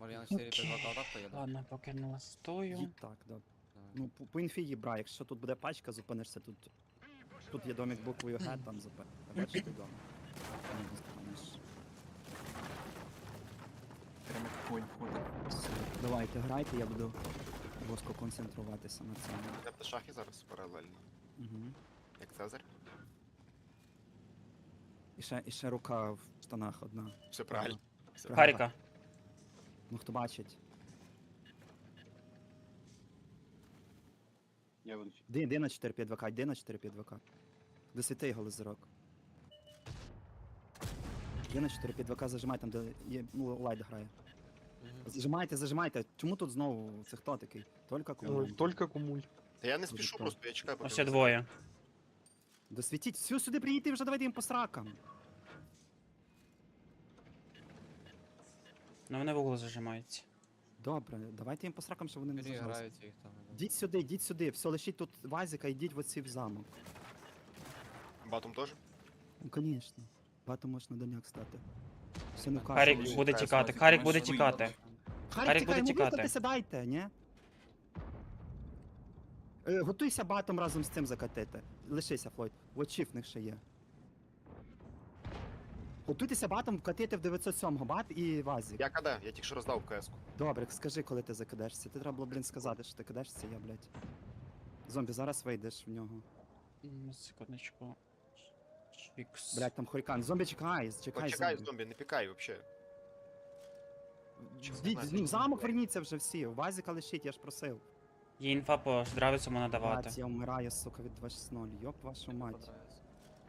Може я на 4 Окей. 5 так поїду? Ладно, поки не. Їдь так, добре. Давай. Ну, по, по інфі їбра, якщо тут буде пачка, зупинишся тут. Тут є домик буквою Г, там зупинишся. Ти дом. Там не зупиниш. Прямо конь ходить. Все, Давайте, грайте, я буду воско концентруватися на цьому. Я в шахі зараз паралельно. Угу. Як Цезарь. І ще, і ще рука в штанах одна. Все правильно. Все Правильно. Харіка. Ну хто бачить? Я в інфі. Йди, йди на 4 5 2 йди на 4 5 2 Досвіти його лазерок. Йди на 4 5 2 зажимай там, де є, ну, лайт грає. Зажимайте, зажимайте. Чому тут знову? Це хто такий? Тільки кому? Ой, Только кумуль. Та я не спішу, просто я чекаю, поки Ось двоє. Досвітіть, все, сюди приїдьте вже давайте їм по сракам. Ну вони в углу зажимаються. Добре, давайте їм по сракам, щоб вони не зажалися. Переграють їх там. да. Йдіть сюди, йдіть сюди, все, лишіть тут вазика, йдіть в оці в замок. Батом теж? Ну, звісно. Багато можна доняк стати. Все не Харік кажуть. буде Чекай, тікати, Славік, Харік буде ж тікати. виїдемо. Харік буде ну тікати. виходьте, сідайте, ні? Е, готуйся батом разом з цим закатити. Лишися, Флойд. Вочів в них ще є. Готуйтеся батом вкатити в 907 бат і вазик. Я КД, я тільки що роздав КС-ку. Добре, скажи, коли ти закидешся. Ти треба було, блін, сказати, що ти кидаєшся, я, блядь. Зомбі, зараз вийдеш в нього. М, Секундочку. Чікс. Блядь, там хорікан. Зомбі чекай, чекай, Почекай, зомбі. зомбі, не пікай вообще. Знаєш, ну, в замок верніться вже всі. Вазика лишіть, я ж просив. Є інфа по здравицю надавати. Блядь, я вмираю, сука, від 2.6.0. Йоп вашу мать.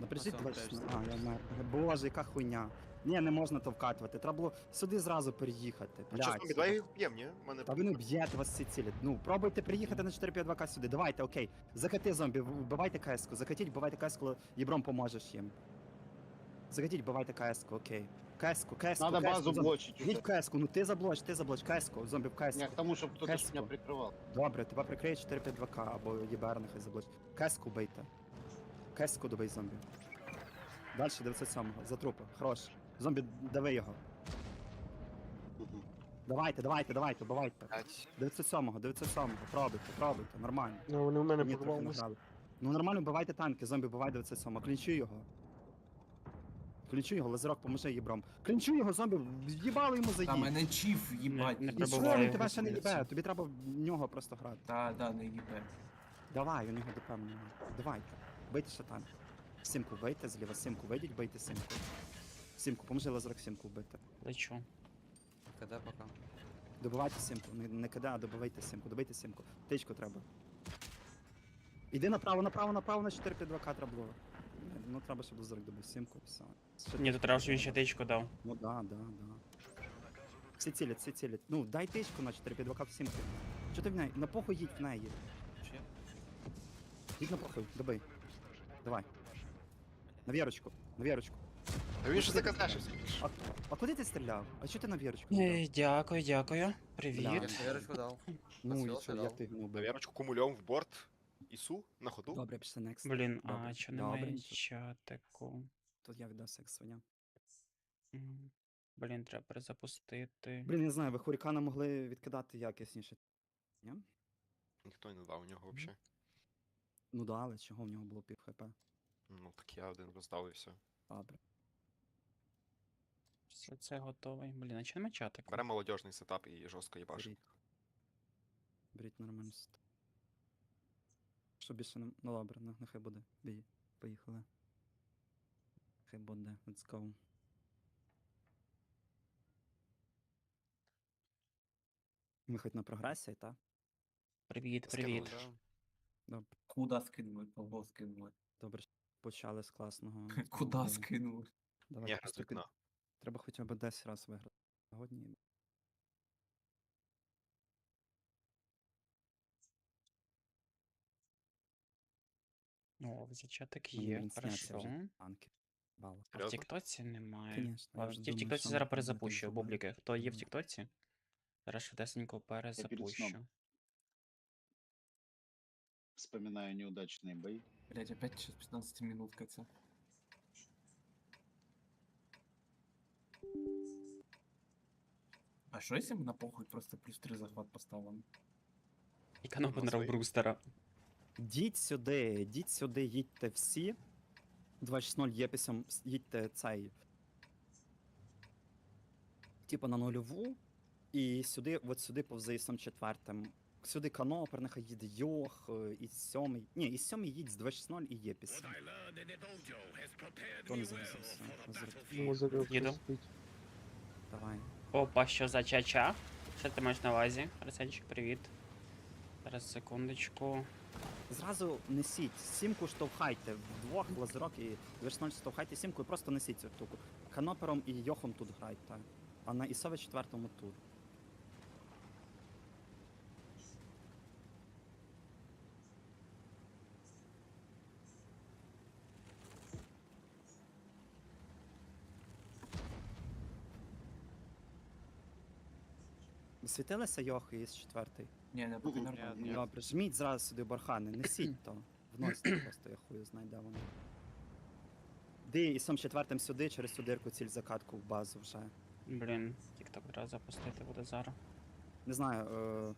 Подобається. Напряжіть Ось 2.6.0. вам А, я вмер. Боже, яка хуйня. Ні, не можна то вкатувати. Треба було сюди зразу переїхати. А що, Блядь. зомбі, давай їх вб'єм, ні? У мене Та ви не б'єте вас ці цілі. Ну, пробуйте приїхати на 4-5-2К сюди. Давайте, окей. Закати зомбі, вбивайте КС-ку. Закатіть, вбивайте КС-ку, Єбром поможеш їм. Закатіть, вбивайте КС-ку, окей. КС-ку, КС-ку, Надо КС-ку, базу зомбі. блочить Йдіть уже. в КС-ку, ну ти заблоч, ти заблоч, КС-ку, зомбі в КС-ку. Я к тому, чтобы кто-то ж Кэску. меня прикрывал. Добре, тебе прикриє 4-5-2К або ЄБР нехай заблоч. Кеску бийте. Кеску добий зомбі. Далі 907-го, за трупи. Хорош. Зомбі, дави його. Давайте, давайте, давайте, бувайте. Блядь. 907-го, 907-го, пробуйте, пробуйте, нормально. Ну, вони в мене Ні, трохи порвалися. награли. Ну нормально, бувайте танки, зомбі, бувай 907-го. Клінчуй його. Клінчуй його, лазерок, поможи їбром. Клінчуй його, зомбі, в'їбали йому за Та мене чіф їбать. Не І що, він тебе ще не їбе, тобі треба в нього просто грати. Та, да, не їбе. Давай, у нього ДП немає. Давайте. Бийте ще там. Сімку бийте, зліва сімку вийдіть, бийте сімку. Сімку, поможи лазерок сімку вбити. Лечу. КД пока. Добивайте сімку, не, не кида, а добивайте сімку, добийте сімку. Тичку треба. Іди направо, направо, направо на 4 5 2 к треба було. Ні, Ну треба, щоб лазерок добив сімку, все. Ще Ні, тут треба, щоб він ще тичку дав. Ну да, да, да. Всі цілять, всі цілять. Ну, дай тичку на 4 5 2 к в сімку. Чого ти в неї? На похуй їдь в неї. Чи? Їдь на похуй, добий. Давай. На вірочку, на вірочку. А він же закаташився. А, а куди ти стріляв? А чого ти на вірочку? Ей, Дякую, дякую. Привіт. Я вірочку дав. Ну, і що, як ти його вбив? Навірочку кумульом в борт. Ісу на ходу. Добре, пішли next. Блін, Добре, а добре, немає нічого. чатику? Тут я віддав секс свиня. М, Блін, треба перезапустити. Блін, не знаю, ви хурікана могли відкидати якісніше. Ні? Ніхто не дав у нього взагалі. Ну да, але чого в нього було пів хп? Ну так я один роздав і все. Добре. Все це готовий. Блін, а чи немає чатику? Беремо молодіжний сетап і жорстко їбашимо. Беріть. Беріть нормально. сет. Що більше не... Ну добре, ну, нехай буде. Бій. Поїхали. Хай буде. Let's go. Ми хоч на прогресі, так? Привіт, Скинули, привіт. да. Добре. Куда скинули? Кого скинули? Добре, почали з класного. Куда скинули? Давайте Ні, з просто вікна. Треба хоча б 10 раз виграти. Сьогодні. О, за чатик Мені є, він хорошо. вже танки. Бал. А в Серйозно? Тіктоці немає. Конечно, я А в вже думаю, Тіктоці що зараз ми перезапущу. тільки Бубліки, хто є в. Тіктоці? Зараз швидесенько перезапущу. Вспоминаю неудачные бои. Блять, опять сейчас 15 минутка це. А що якщо ми на похуй просто плюс 3 захват поставимо? І канопенера Назвай. Брустера. Діть сюди, діть сюди, їдьте всі. 260 єпісом, с- їдьте цей. Типа на нульову. І сюди, от сюди повзи ісом четвертим. Сюди канопер, нехай їде Йох, е, і сьомий. Ні, і сьомий їдь з 260 і єпісом. Хто не загрузився? Їду. Давай. Опа, що за чача? Що ти маєш на увазі? Арсенчик, привіт. Зараз секундочку. Зразу несіть, сімку штовхайте, вдвох лазерок і 260 штовхайте сімку і просто несіть цю штуку. Канопером і Йохом тут грайте. А на Ісові четвертому тут. Світилися Йох із четвертий? Ні, не поки нормально. ні. Добре, жміть зразу сюди бархани, несіть то. Вносьте просто, я хую знаю, де воно. Ди і сам четвертим сюди, через цю дирку ціль закатку в базу вже. Блін, тік-ток треба запустити буде зараз. Не знаю. Е...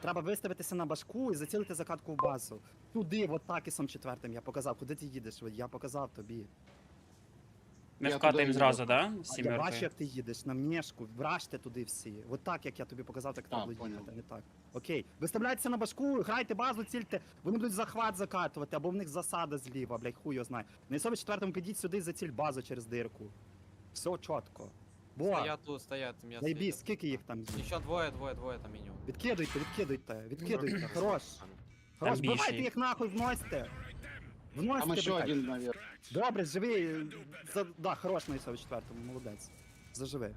Треба виставитися на башку і зацілити закатку в базу. Туди, от так і сам четвертим я показав. Куди ти їдеш? От Я показав тобі. Ми Я туди зразу, їду. да? А я бачу, як ти їдеш на мнешку, вражте туди всі. От так, як я тобі показав, так треба було понял. їхати, не так. Окей. Виставляйтеся на башку, грайте базу, цільте, вони будуть захват закатувати, або в них засада зліва, блядь, хуй його знає. На ісові четвертому підіть сюди, заціль базу через дирку. Все чітко. Бо, Стоят тут, стоят, меня найбі, светят. скільки їх там є? Еще двое, двое, двое там минимум. Відкидуйте, відкидуйте, відкидуйте, хорош. Хорош, Там більше бивайте їх. їх нахуй, вносьте. Вносьте, Там еще блядь. один наверх. Добре, живи. За... Да, хорош на ісові четвертому, молодець. Заживи.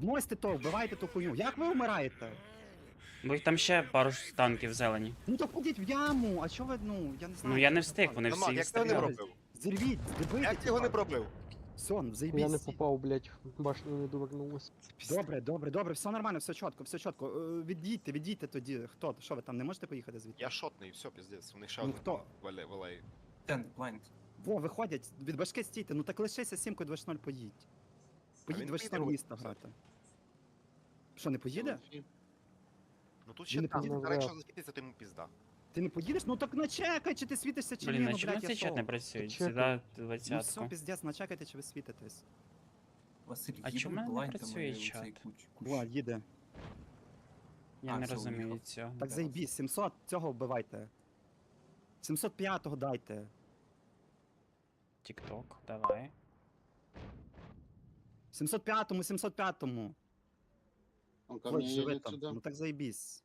Вносьте то, вбивайте ту хуйню. Як ви вмираєте? Бо там ще пару ж танків зелені. Ну то ходіть в яму, а що ви, ну, я не знаю. Ну я не встиг, вони Нормально, всі як ти його не стріляли. пробив? Зірвіть, здибийте. Як ти його не пробив? Ну Я не попав, блядь, башню не довернулась. Добре, добре, добре, все нормально, все чітко, все чітко. Е, Відійдьте, відійдьте тоді. Хто? Що ви там не можете поїхати звідти? Я шотний, все, піздець. Вони ще Ну, один хто? там валя- валає. Тен, блайнд. Во, виходять, від башки стійте, ну так лишися сімкою 2-0 поїдь. Поїдь він 2-0 поїде місто грати. Що, не поїде? Ну тут ще не там, поїде. зараз якщо засвітиться, то йому пізда. Ти не поїдеш? Ну так начекай, чи ти світишся, чи Блін, ні, ну, чому блядь, я цей чат не працює? Чекай. Сюди Ну все, двадцятку. начекайте, чи ви світитесь. Василь, А чому не працює чат? куч- їде. Я А, не розумію уїхав. цього. Так заїбі, 700 цього вбивайте. 705-го дайте. Тік-ток, давай. 705-му, 705-му. Он ко мне живи едет там. сюда. Ну так заебись.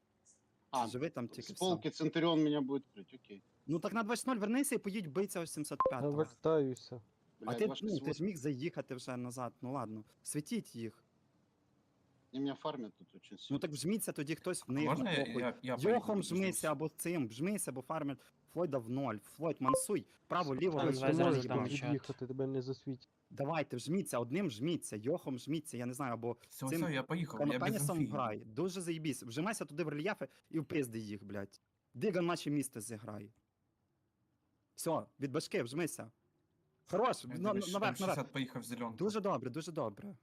А, живи там тільки С все. полки Центурион меня будет крыть, окей. Ну так на 20 вернися і поїдь бийця ось Я 705-го. вертаюся. А Блядь, ти, ваш ну, ти ж міг заїхати вже назад, ну ладно. Світіть їх. Они меня фармят тут очень сильно. Ну так вжміться тоді хтось в них Можна я, похуй. я, я Йохом жмися або цим, вжмися, або фармер. Флойда в ноль. Флойд, мансуй. Право, ліво, Там ви Ти зараз можеш дам тут чат. від'їхати, тебе не засвітять. Давайте, вжміться, одним жміться, йохом жміться, я не знаю, або Все, цим все, я поїхав, я без грай. Дуже заїбісь. Вжимайся туди в рельєфи і впизди їх, блядь. Диган наче місто зіграй. Все, від башки, вжмися. Хорош, Я на- на- дивлюсь, наверх, наверх. М60 поїхав зеленку. Дуже добре, дуже добре.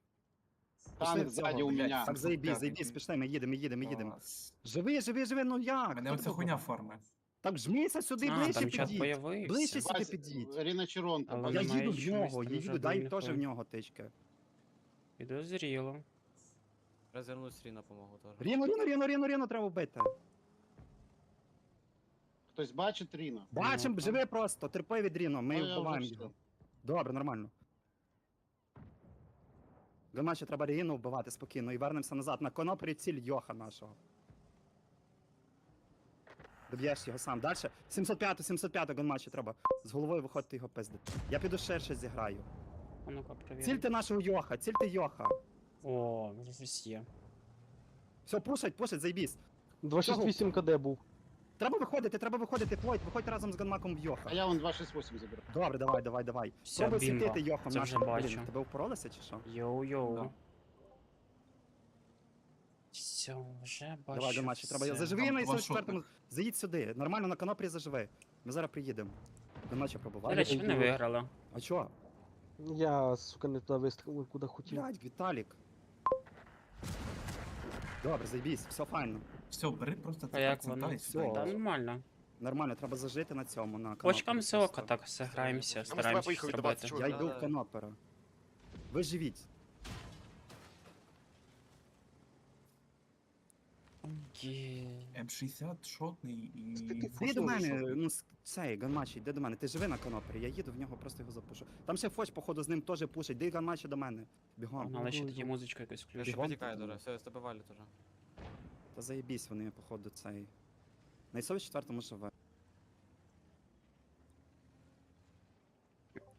Танк сзади у меня. Так заїбісь, 705-й. пішли, ми їдемо, ми їдемо, ми їдемо. Живи, живи, живи, ну як? Мене оця хуйня фарми. Так жмися сюди, А, ближче там появився. Ближче сюди Вась- Черон. Але Я немає їду в нього, там я їду, дай теж в нього тички. Підозріло. Развернусь, Рина помогу тоже. Ріно, ріно, ріно, ріно, ріно треба вбити. Хтось бачить Рина? Бачим, Ну, живи просто, терпи від Ріно, ми Ну, я вже вбиваємо його. Добре, нормально. Гамачі треба Ріну вбивати спокійно і вернемося назад. На конопері ціль Йоха нашого. Доб'єш його сам. Далі. 705 705 Гонмачі треба. З головою виходити його пиздити. Я піду ширше зіграю. А ну-ка, перевіримо. Цільте нашого Йоха, цільте Йоха. О, вже є. Все, пушать, пушать, зайбісь. 268 КД був. Треба виходити, треба виходити, Флойд, виходьте разом з Ганмаком в Йоха. А я вон 268 заберу. Добре, давай, давай, давай. Все, Пробуй бімба. світити Йохом Це вже нашим. бачу. Тебе впоролися чи що? Йоу-йоу. Да. Все, вже бачу. Давай, Ганмачі, треба. все. Заживи Там на два 4 Заїдь сюди. Нормально на канопрі заживи. Ми зараз приїдемо. Ганмачі До пробували. речі, ви не виграли. А чо? Я, сука, не туди вистрілив, куди хотів. Блядь, Віталік. Добре, заєбісь, все файно. Все, бери просто А як воно? і сюди. Нормально. Нормально, треба зажити на цьому, на Почкам канопері все око просто. так зіграємося, А ми з тобою стараємося поїхали щось добавити, робити. Я йду в канопера. Ви живіть. Є. М60 шотний і... Ти- до мене, ну с- цей ганмачі, йди до мене. Ти живи на канопері, я їду в нього, просто його запушу. Там ще Фоч, походу, з ним теж пушить. Ди ганмачі до мене. Бігом. Погнали ще тоді музичку якусь Я включу. ще Бігом потікаю дуже, все, з тебе валять уже. Та заєбісь вони, походу, цей. На ісові четвертому живе.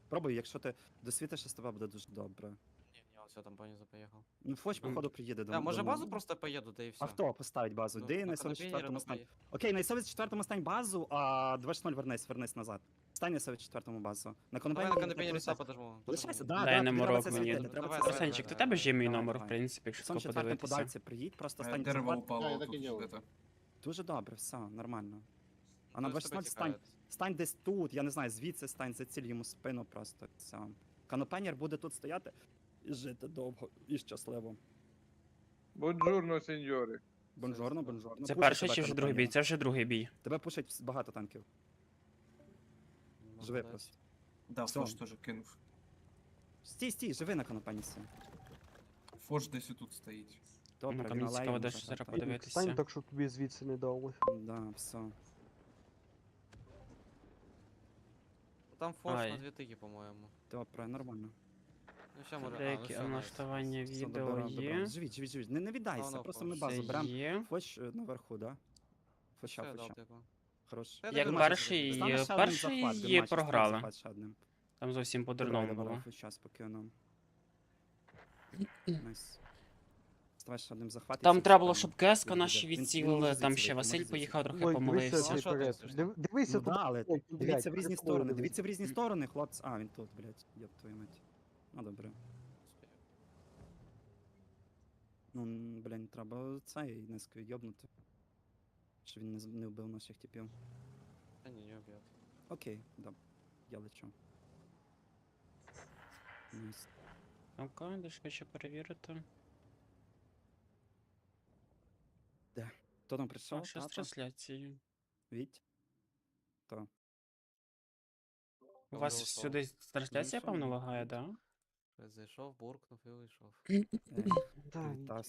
Пробуй, якщо ти досвітиш з тебе буде дуже добре. Ні, ні, все, там понизу поїхав. Ну, Фоч, походу, приїде до Да, може до базу просто поїду, да і все. А хто поставить базу? Ну, Ди на на ісові контейнері четвертому стань. Окей, на ісові четвертому стань базу, а 2.0 вернись, вернись назад. Стань на ісові четвертому базу. На Давай на конопені контейнері все подожму. Лишайся, да, Дай да, тобі треба це мені. світити, треба це давай. Арсенчик, давай, тебе ж є мій давай, номер, в давай. принципі, якщо Сон тако четвертим подивитися. подальці приїдь, просто Е, стань Дерево упало тут. Дуже добре, все, нормально. А на Хтось тебе 2.0 стань, стань десь тут, я не знаю, звідси стань, заціль йому спину просто. Все. Канопенір буде тут стояти і жити довго і щасливо. Buongiorno, signori. Бонжорно, бонжорно. Це Пушить перший тебе чи вже другий бій? Канопенір. Це вже другий бій. Тебе пушать багато танків. Живи Молодець. просто. Да, Всё. Фош теж кинув. Стій, стій, живи на канопенісі. Фош десь тут стоїть. Добре, Ну, там мені цікаво дещо зараз подивитися. Стань так, щоб тобі звідси не дали. Да, все. Там форс Ай. на дві тики, по-моєму. Добре, нормально. Ну ще може. а, ну, Деякі все, налаштування Все, відео добре, добре. є. Живіть, живіть, живіть. Не, не віддайся, Воно просто ми базу Це беремо. є. Фоч е, наверху, да? Фоча, Все, дав, фоча. типу. Хорош. Я Як думаю, перший, ще один перший захват, програли. захват ще одним. Там зовсім Давай, по-дурному було. Фоча, спокійно. Найс. Ставай ще одним захват. Там треба було, щоб КСК Він наші буде. Він- він відцілили, може там ще Василь може поїхав, трохи Ой, дивися помилився. Ну, цей що ти перед. слушай? Див- Дивися Ну да, але блядь, дивіться в різні сторони, дивіться в різні сторони, хлопці. А, він тут, блядь, йоп твою мать. Ну добре. Ну, м, блін, треба цей низько йобнути. Щоб він не, не вбив наших типів. Та ні, не об'єд. Окей, да. Я лечу. Найс. Ну-ка, де швидше перевірити. Хто там прийшов? Що з Тато? трансляцією? Віть? У вас Олександр. всюди трансляція, що, певно, лагає, да? Зайшов, буркнув і вийшов. Ей, Да.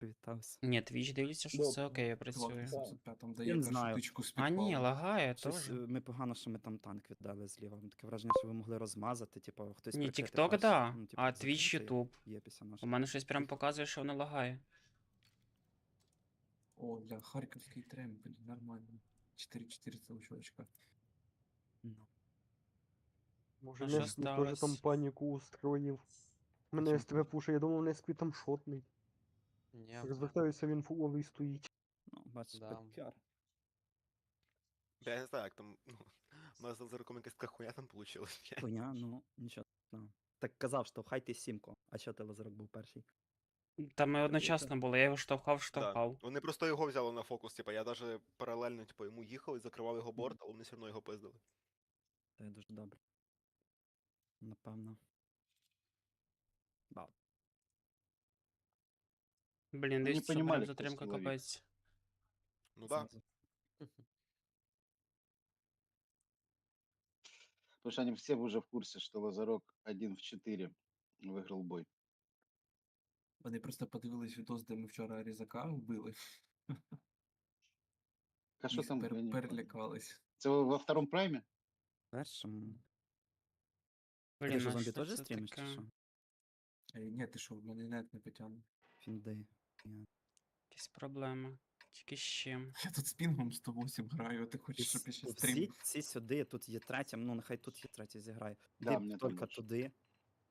Привітався. Ні, твіч дивиться, що все окей, працює. на 705 Я дає не першу знаю. тичку з А ні, підпалу. лагає Щось, теж. е, ми погано, що ми там танк віддали зліва. Таке враження, що ви могли розмазати, типу, хтось Ні, прикрити TikTok, перший. да, Ну, типу, а Twitch, закрити, YouTube. Є після У нашого. мене щось прям показує, що воно лагає. О, бля, харківський трем, блін, нормально. 4-4 це у чувачка. Ну. Може, А що Несвіт теж там сталось? паніку устроїв. Мене СТВ пуше, я думав, Несвіт там шотний. Ні. Розвертаюся, він фуловий стоїть. Ну, бачиш, Да. пекар. Я не знаю, як там. Ну, у нас за роком якась така хуйня там получилась. Я- Коня, ну, нічого. Так казав, що хай ти сімко, а що ти лазерок був перший? Та ми одночасно були, я його штовхав, Да. штовхав. Вони просто його взяли на фокус, типа я навіть паралельно, типу, йому їхав і закривав його борт, але вони все одно його пиздили. Це дуже добре. Напевно. Вау. Блін, не дивіться, понімали, прям хто затримка чоловік. капець. Ну да. Потому что они все уже в курсе, что Лазарок 1 в 4 выиграл бой. Вони просто подивились відос, де ми вчора різака вбили. А что Їх там? пер- не перелякались. Это во втором прайме? Першому. Ти Блін, що, а зомбі що теж стрімиш чи що? Е, Ні, ти що, в мене нет не потягне. Фінди. Якісь проблеми. Тільки з чим. Я тут з пінгом 108 граю, а ти хочеш, щоб я ще Всі стрім. ці сюди, тут є третя, ну нехай тут є третя зіграє. Да, Ти мені тільки більше. туди.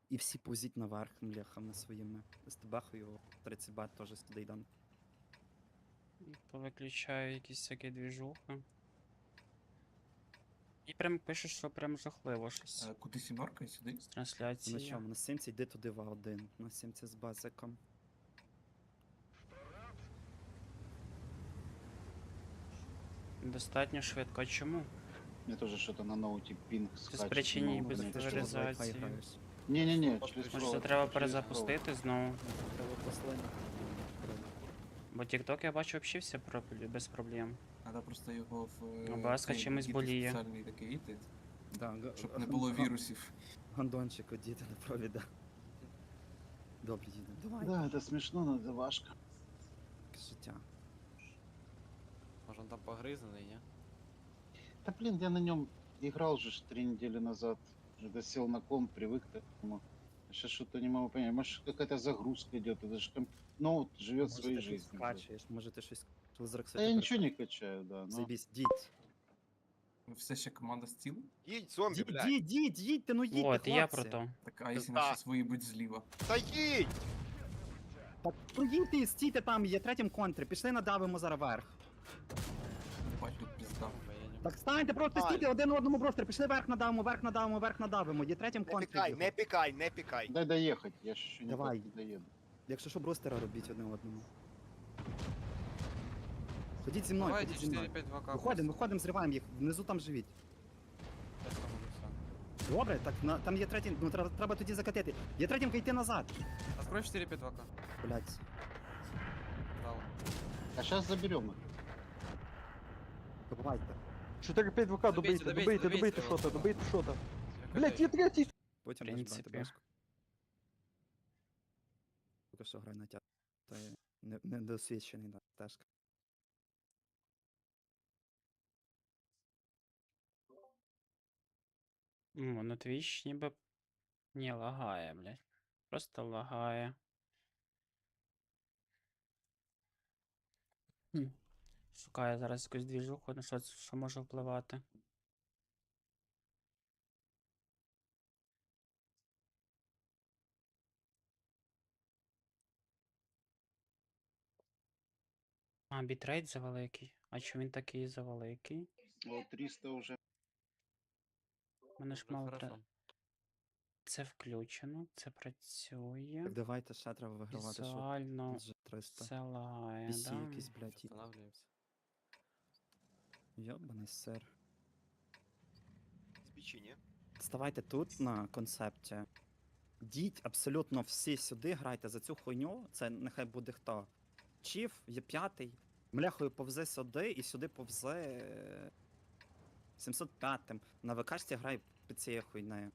І всі повзіть наверх мляхами своїми. СТБхою 30 бат теж сюди йдам. Повиключаю якісь всякі двіжухи. І прям пише, що прям жахливо щось. Е, Куди сімерка сюди? З На трансляції. чому? На сімці йди туди в А1. На сімці з базиком. Достатньо швидко. А чому? Мне тоже что-то на ноуте пинг скачет. причине не могу без понять, Ти что що, это. з Wi-Fi Авторизації. граєш? Не-не-не, Может, через Може провод, це треба через провод. перезапустити знову. Треба послання. Бо TikTok я бачу взагалі все про- без проблем. Треба просто його в Ну, е, Баска цей чимось вдіти боліє. спеціальний такий іти, Да, г- щоб не г- було г- вірусів. Гандончик одіти на провіда. Добре, їдемо. Давай. Да, это смешно, но это важко. Життя. Може він там погризаний, ні? Да блин, я на нем играл же ж три недели назад. Уже досел на комп, привык к этому. Сейчас что-то не могу понять. Может какая-то загрузка идет. Это же комп... ноут живет Може, своей ти щось жизнью. блин. Качаєш, може ти щось. Лазерок Да я ничего не качаю, да. Но... Заебись, діть. Все ще команда стіл. Їдь, зомбі, Діть, блядь. діть, діть, їдьте, ну їдьте, Вот, і я про хлопці. то. Так, а якщо Пизда. наші свої будуть зліва? Та їдь! Так проїдьте, стійте там, є третім контрі, пішли надавимо зараз верх. Тут пізда. Так станьте, просто стійте один одному бростер, пішли верх надавимо, верх надавимо, верх надавимо, є третім Не пікай, не пікай, не пікай. Дай доехать, я ж еще Давай. не доеду. Якщо що, бростера робіть одне одному. Ходіть зі мною, Давайте ходіть зі мною. 4-5-2 к Виходимо, виходимо, зриваємо їх, внизу там живіть. Добре, так на, там є третій, ну треба, треба тоді закатити. Є третім йти назад. Открой 4-5-2 к Блять. Дал. А сейчас заберем их. Добивайте. 4-5 ВК, добийте, добейте, добийте, добийте добейте що-то, добийте що-то. Я Блять, є третій! Потім брати принципі. Поки що грай на тя. Та є не- недосвідчений, да, тежка. Ну, на Twitch ніби не лагає, блядь. Просто лагає. Шукаю зараз якусь двіжуху, на що, що може впливати. А, бітрейт завеликий. А чому він такий завеликий? Вот 300 уже. У мене ж мало треба. Це включено, це працює. Давайте ще треба вигравати, що Візуально вже 300. це лагає, да? якийсь, блядь, і-. Йобаний сир. З ні? Ставайте тут на концепті. Діть абсолютно всі сюди, грайте за цю хуйню. Це нехай буде хто. Чіф, є п'ятий. Мляхою повзе сюди і сюди повзе. е, 705-м. На ВКшці грай під цією хуйнею.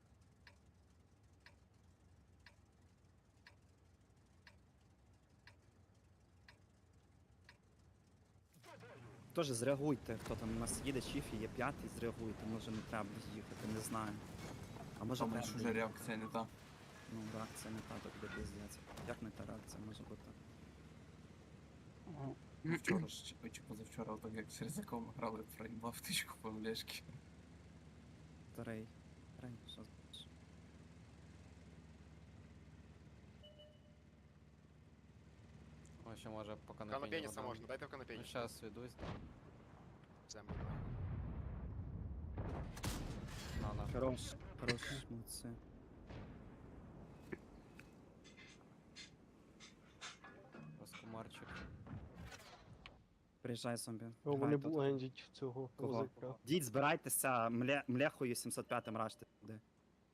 Тож зреагуйте, хто там у нас їде, чіф є п'ятий, зреагуйте, може не треба їхати, не знаю. А може Там треба ж уже реакція не та. Ну, реакція не та, то буде піздець. Як не та реакція може бути? Вчора ж чи, чи позавчора, так як через якому грали проїбав втичку по млешки. Старий. Старий, що знаєш? О, ще може по канапені. Канапеніса надам. можна, дайте в Ну, сейчас сведусь, да. Землю. На, на. Хорош, хорош, молодці. Роскомарчик. Приїжджай зомбі. О, Грай вони тут. блендять цього Кого? озика. Діть, збирайтеся мле, млехою 705-м рашти туди.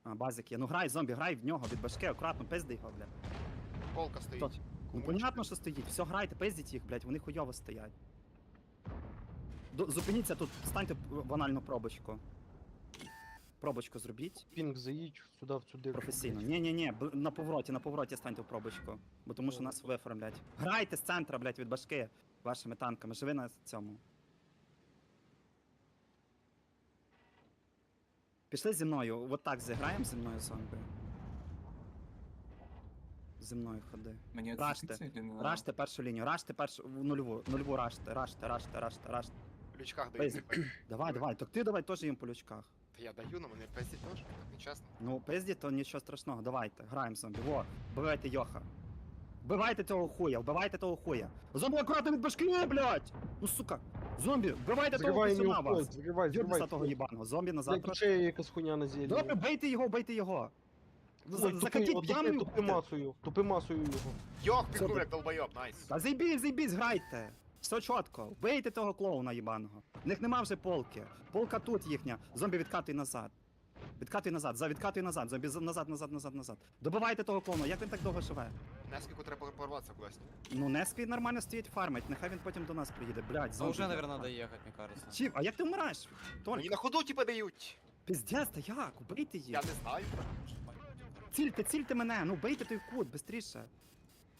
А, базик є. Ну грай, зомбі, грай в нього від башки, акуратно, пизди його, бля. Полка стоїть. Ну понятно, що стоїть. Все, грайте, пиздіть їх, блядь, вони хуйово стоять. До- Зупиніться тут, станьте в анальну пробочку. Пробочку зробіть. Пінг заїдь сюди в цю дирку. Професійно. Ні, ні, ні, на повороті, на повороті станьте в пробочку. Бо тому що нас виформлять. Грайте з центра, блядь, від башки вашими танками. Живи на цьому. Пішли зі мною. От так зіграємо зі мною зомби. Зі мною ходи. Мені Раште, чи не надо? Раште першу лінію, раште першу в нульову, нульову раште, раште, раште, раште, раште. В лючках дають. Давай, давай, так ти давай теж їм по лючках. Та я даю, но мене пиздять теж, так нечесно. Ну, пизді, то нічого страшного, давайте, граємо зомбі. Во, вбивайте Йоха. Вбивайте того хуя, вбивайте того хуя. Зомбі акуратно від башки, блядь! Ну сука! Зомбі, вбивайте того Зривай пацана вас! вход, зривай, Дюрбіса того їбаного, зомбі назад трошки. ще якась хуйня на зелені. Добре, бийте його, бийте його! Ой, За- тупи, Закатіть яму! тупи, масою, тупи масою його. Йох, пікнув як долбойоб, найс. Та зайбіть, зайбіть, грайте! Все чітко, вбийте того клоуна їбаного. В них нема вже полки. Полка тут їхня, зомбі відкатуй назад. Відкатуй назад, за відкатуй назад, зомбі, за- назад, назад, назад, назад. Добивайте того клоуна, як він так довго живе? Наскільки треба порватися кудись. Ну, Нескві нормально стоїть фармить, нехай він потім до нас приїде. Блядь, Ну зомбі. уже, наверное, надо ехать, мне кажется. Чіп, а як ти вмираєш? Мені на ходу типа дають. Піздець, та як? Убийте їх. Я не знаю. Цільте, цільте мене, ну бийте той кут, бистріше.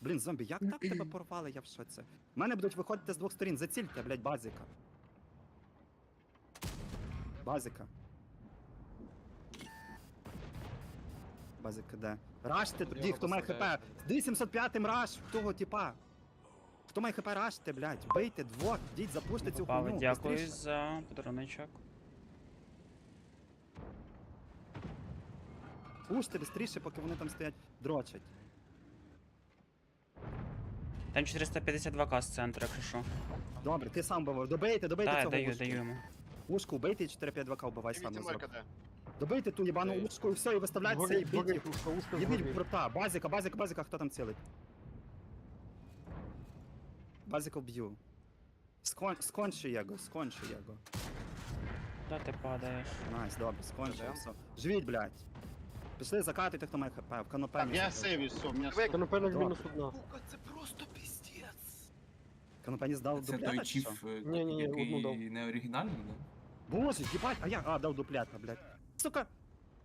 Блін, зомбі, як так тебе порвали, я в шоці. У мене будуть виходити з двох сторін, зацільте, блядь, базіка. Базіка. Базіка де? Раште тоді, хто має хп. З 275 раш, того типа. Хто має хп, раште, блядь, бийте двох, діть, запуште цю Паве, хуйню. дякую бистріше. за подаруночок. Пуште бистріше, поки вони там стоять, дрочать. Там 452к з центру, якщо що. Добре, ти сам бавив. Добийте, добийте Так, цього даю, ушку. даю йому. Ушку вбийте і 4-5-2К вбивай сам Дивіться зроб. Марка. Добийте ту єбану Ей. ушку і все, і виставляйте цей Горить, горить, біть. ушка, ушка Їбіть Базіка, базіка, базіка, хто там цілить? Базіка вб'ю. Скон, скончи його, скончи його. Та ти падаєш. Найс, добре, скончи, все. Живіть, блядь. Пішли закатуйте, хто має хп, в канопе. Так, я сейвюсь, все, у Давай, сто- Конопельник мінус одна. Сука, це просто піздець. Канопе не здав Це дуплета, той чи що? чіф, е, Ні-ні-ні, одну дав. який не оригінальний, да? Боже, їбать, а я, а, дав дуплета, блядь. Сука,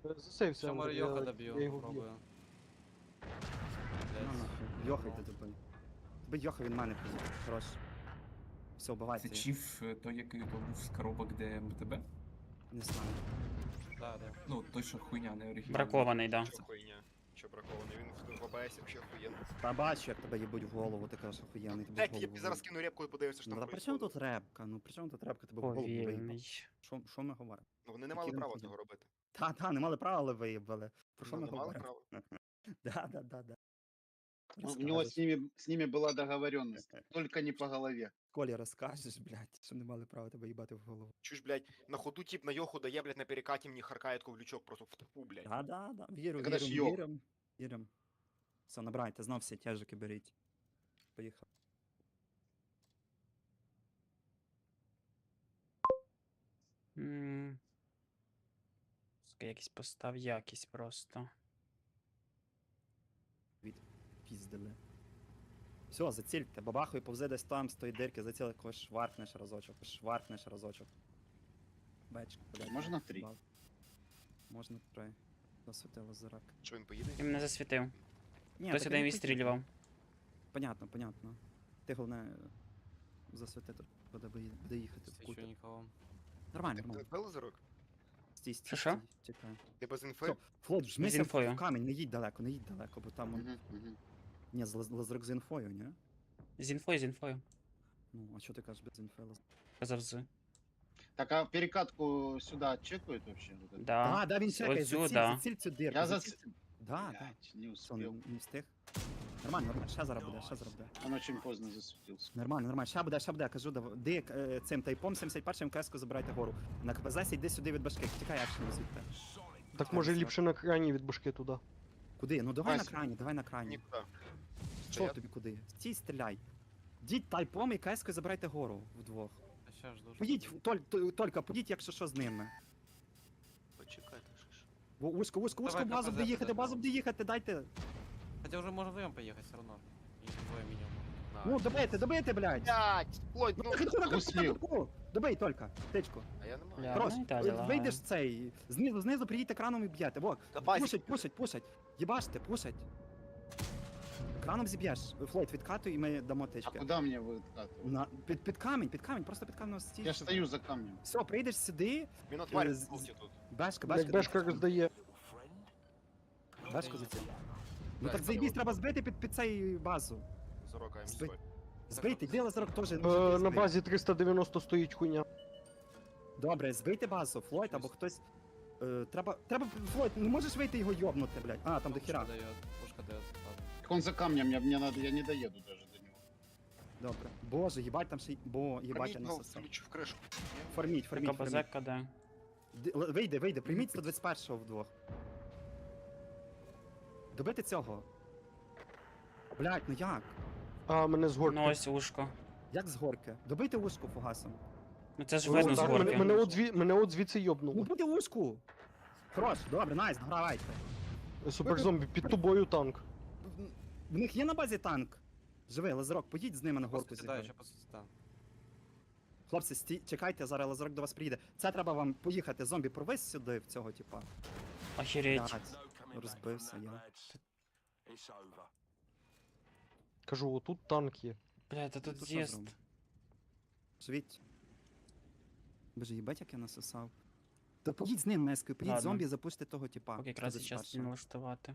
Е, Засейвся. Все, може, я- я його вб'ю. пробую. ну нахуй, Йоха йде добий. Тобі Йоха він мене приїде, хорош. Все, вбивайте. Це їх. чіф, е, той, який то був з коробок, де МТБ? Не знаю. Да, да. Ну, той, що хуйня не оригінальний. Бракований, да. Що хуйня? Що бракований? Він в ОБС вообще охуєнний. Та бачу, як тебе їбуть в голову, ти кажеш охуєнний. в Блять, я голову б зараз їбуть. кину репку і подивився, що Ну там при чому тут репка? Ну при чому тут репка тебе в голову виїбав? Повільний. Що, що ми говоримо? Ну вони не мали Які права вони цього робити. Та, та, не мали права, але виїбали. Про що Ну, ми не мали говоримо? права. Да, да, да, да. Ну, У него с ними, с ними была договоренность. Только не по голове. Колі розкажеш, блядь, що не мали права тебе їбати в голову. Чуж, блядь, на ходу тип на йоху дає, блядь, на перекаті мені харкає в просто в тупу, блядь. Да, да, да, вірю, Так вірю, йог. вірю, вірю. Все, набирайте, знов всі тяжики беріть. Поїхав. М. Сука, Якийсь постав якість просто. Піздили. Все, зацільте, бабахою повзе десь там з тої дирки, заціли когось шваркнеш разочок, шваркнеш разочок. Бачка, блядь. Можна три? Можна три. Засвітило зрак. Що він поїде? Він мене засвітив. Ні, Хтось так один не відстрілював. Понятно, понятно. Ти головне засвітити, буде, бої- буде їхати в Свечу кут. никого. Нормально, Ти нормально. били зирок? Стій, стій, Що-що? стій, чекай. Ти без інфи? Все, Флот, вжмися в інфою. в камінь, не їдь далеко, не їдь далеко, бо там... он- Мгм, мгм. Ні, з лаз- лазрок з інфою, ні? З інфою, з інфою. Ну, а що ти кажеш без інфи? лаз- Казав з. Так, а перекатку сюда чекают вообще? Вот это? Да. А, да, він чекає, Ось цю, заціль, да. заціль цю дирку. Я за... цю- Да, да. Блядь, не Все, не, успел. не встиг. Нормально, нормально, ще зараз буде, ще зараз буде. Он очень поздно засветился. Нормально, нормально, ще буде, ще буде, кажу, дав- де е, цим тайпом 71-м КС-ку забирайте гору. На КПЗ йди сюди від башки, тікай акшену звідти. Так може ліпше на крані від башки туди. Куди? Ну давай на Вася. крані, давай на крані. Нікуди. Що Стоять. тобі куди? Стій, стріляй. Діть тайпом і КС-кою забирайте гору вдвох. А сейчас жду. Поїдь, Толь, Толь- Толька, поїдь, якщо що з ними. Почекайте, що ж. Во, ушко, Давай базу КПЗ буде їхати, базу буде їхати, дайте. Хотя уже можно вдвоем поехать все равно. И двое минимум. Ну, добийте, добийте, блядь. Блять, Флойд, Ну, ну, на капку. Добий, Толька, тичку. а я не маю. Бля. Ну і лагає. вийдеш цей, знизу, знизу приїдьте краном і б'єте, во. Базі. Пушать, пушать, пушать. Єбаште, пушать. Краном зіб'єш. Флойд, відкатуй і ми дамо А тички. куда мне выкатывать? На, під, під камінь, під камінь, просто під камінь стій. Я ж стою за камнем. Все, прийдеш сюди, Він отварить Е, з- тут. бешка, Як бешка. бешка роздає. Бешку за це. Ну Так, заїбісь, треба збити під, під цей базу. Зорока М100. Збий. Збийте, де лазерок теж. Е, може, на збий. базі 390 стоїть хуйня. Добре, збийте базу, Флойд або хтось. Е, треба, треба, Флойд, не можеш вийти його йобнути, блядь. А, там до хіра. Пушка дает, пушка дает. Он за камнем, мне, мне надо, я не доеду даже до него. Добре. Боже, їбать там ще й- Бо, їбать я ну, насосав. в кришу. Форміть, форміть, форміть. КД. Д- л- Вийде, вийде, прийміть 121-го вдвох. Добити цього. Блять, ну як? А, мене з горки. Ну ось ушко. Як з горки? Добити ушку фугасом. Ну це ж О, видно з горки. мене, мене, от зві, мене от звідси Ну йобнуло. ушку! Хорош, добре, найс, гравайте. Суперзомбі, під тобою танк. В- них є на базі танк. Живий, лазерок, поїдь з ними на горку зіграй. Хлопці, стій, чекайте, зараз лазерок до вас приїде. Це треба вам поїхати, зомбі, провись сюди в цього, типа. Охереть. Блядь, Розбився я. Кажу, отут танк є. Бля, та тут з'їзд. Живіть. Боже, їбать, як я насосав. Та поїдь з ним, мескою, поїдь Ладно. зомбі, запушти того, типа. Поки якраз і час налаштувати.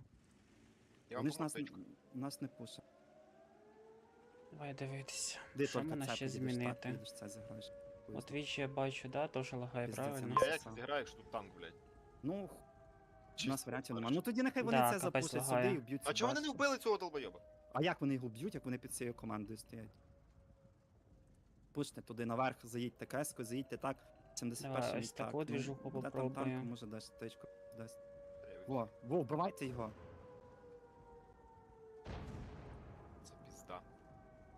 Я вам Вони ж нас, помогу, нас не пушать. Давай дивитися. Де Що тільки мене це ще так, змінити? це. От віч я бачу, да, теж лагає, Пиздець, правильно? я як зіграю, якщо тут танк, блядь. Ну, у нас варіантів немає. Ну тоді нехай вони Да, це капець запушать лагає. сюди і вб'ють. А цю чого вони не башню. вбили цього долбойоба? А як вони його б'ють, як вони під цією командою стоять? Пуште туди наверх, заїдьте кеску, заїдьте так. 71 Давай, ось таку двіжуху там танк, може дасть тичку дасть. Во, во, вбивайте його.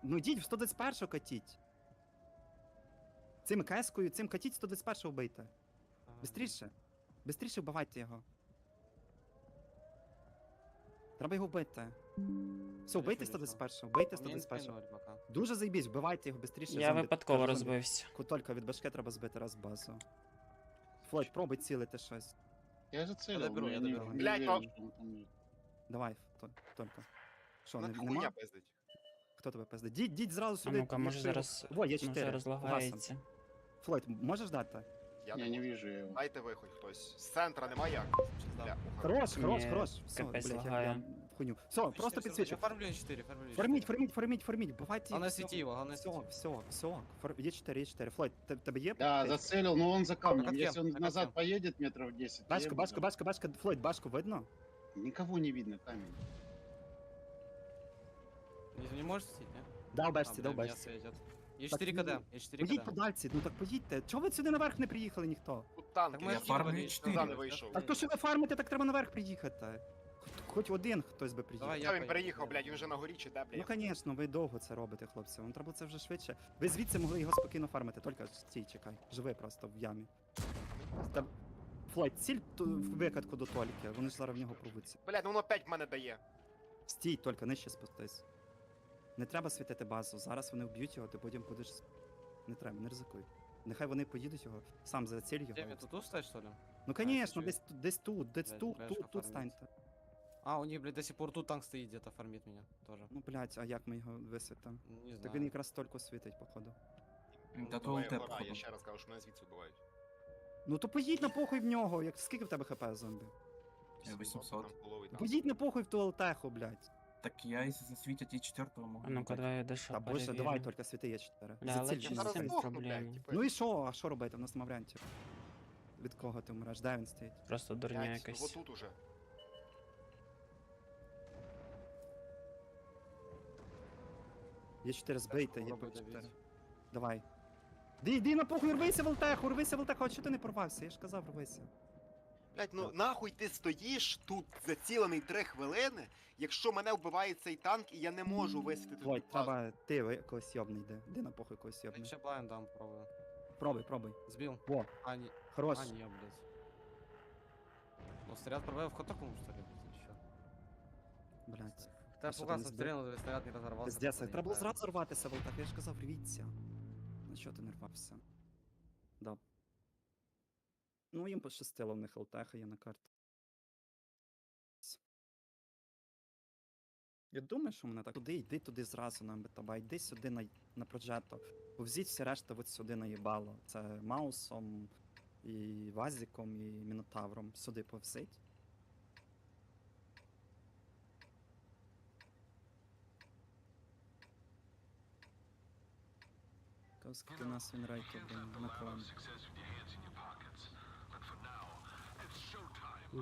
Ну йдіть в 121 катіть. Цим кескою, цим катіть 121 вбийте. Бистріше. Бистріше вбивайте його. Треба його вбити. Все, вбийте Вийшов, 121, вбийте 121. скинули. Дуже заїбісь, вбивайте його бистріше. Я зомбі- випадково зомбі. розбився. Кутолька від башки треба збити раз базу. Флойд, пробуй цілити щось. Я зацелил, Я доберу, я я доберу. Блядь, ну-. Давай, то- Толька. Що, не, Вона нема? хуйня пиздить. Хто тебе пизде? Діть, діть зразу А сюди. ну-ка, може якщо його- зараз, Во, є може 4. розлагається. Флойд, можеш дати? Я Я не не можу. вижу его. Дайте ви хоч хтось. З центра немає як? Бля, уха. Хорош, хорош, Ні, хорош. Все, капець блядь, я, лагає. я в хуйню. Все, просто Ще підсвічу. Фармлю 4, фармлю 4. Форміть, форміть, форміть, форміть. Бувайте. Головне все. світі його, головне Все, світі. все, все. Фор... Є 4, є 4. Флойд, те- тебе є? Да, Ти- зацелил, но он за камнем. как Если я, он как назад я. поедет метров 10, я Башка, ему башка, дам. башка, башка. Флойд, башку видно? Никого не видно, камень. Не, не можешь сидеть, А, меня бешці. светят. Є 4 ну, КД, є 4 Поїдь КД. подальці, ну так поїдьте. Чого ви сюди наверх не приїхали ніхто? Тут танк, Так я ми Я ж фармлю їхали, чотири. Туди не вийшов. Так то що ви фармите, так треба наверх приїхати. Хоч- Хоч один хтось би приїхав. Давай, Що я він поїду, переїхав, блядь, він вже на горі чи де, Ну, блядь? звісно, ви довго це робите, хлопці. Вам треба це вже швидше. Ви звідси могли його спокійно фармити, тільки стій, чекай. Живи просто в ямі. Та... Флойд, ціль ту- в викатку до Тольки, вони ж зараз в нього порвуться. Блядь, ну воно 5 в мене дає. Стій, тільки нижче спустись. Не треба світити базу. Зараз вони вб'ють його, ти потім будеш. Не треба, не ризикуй. Нехай вони поїдуть його, сам заціль його. Где, тут стоишь, что ли? Ну, звісно, десь, тут- десь тут, десь Блядь, тут, бляшка тут, тут фармить. станьте. А, у них, блядь, до сих пор тут танк стоит где-то, фармит меня тоже. Ну, блядь, а як ми його висвітимо? Не. Так він якраз тільки світить, походу. Ну, Та то Давай, ЛТ, походу. я ще раз кажу, що мене звідси вбивають. Ну то поїдь на похуй в нього. Як скільки в тебе хп зомбі? Я 800. Там половий танк. Поїдь на похуй в ту алтеху, блядь. Так я, если засвітять і четвертого можу. А ну-ка, давай я дещо Та боже, давай перевірю. тільки світи є 4. Бля, але Заціль чи чи не з зараз здохну, проблеми? блядь, типу. Ну і що? А що робити? У нас нема варіантів. Від кого ти вмреш? Де він стоїть? Просто дурня Блядь, ну якась. тут уже. Є 4 збийте, є Попробуй 4. Давай. Ди, йди на похуй, рвися в алтеху, рвися в алтеху, а чого ти не порвався? Я ж казав, рвися. Блядь, ну нахуй ти стоїш тут зацілений 3 хвилини, якщо мене вбиває цей танк і я не можу висвітити Флойд, ту базу. треба ти ви- когось йобний йди. Йди на похуй когось Я йобний. еще блайн дам, пробую. Пробуй, пробуй. Сбил. Во, А, хорош. а, не, блядь. Ну, снаряд пробил в катакомбу, что ли, блядь, еще. Блядь. Ты А что, пугался, ты не стрельнул, снаряд не разорвался. Пиздец, треба було зразу рватися в алтах, я ж казав, рвіться. На що ти не рвався? Да. Ну, їм пощастило, в них алтеха є на карті. Я думаю, що мене так. Туди, йди туди зразу на бетаба, йди сюди на, на проджето. Повзіть всі решта от сюди наїбало. Це Маусом, і Вазіком, і Мінотавром. Сюди повзіть. Та Скільки у нас він рейтів, блін, на колен.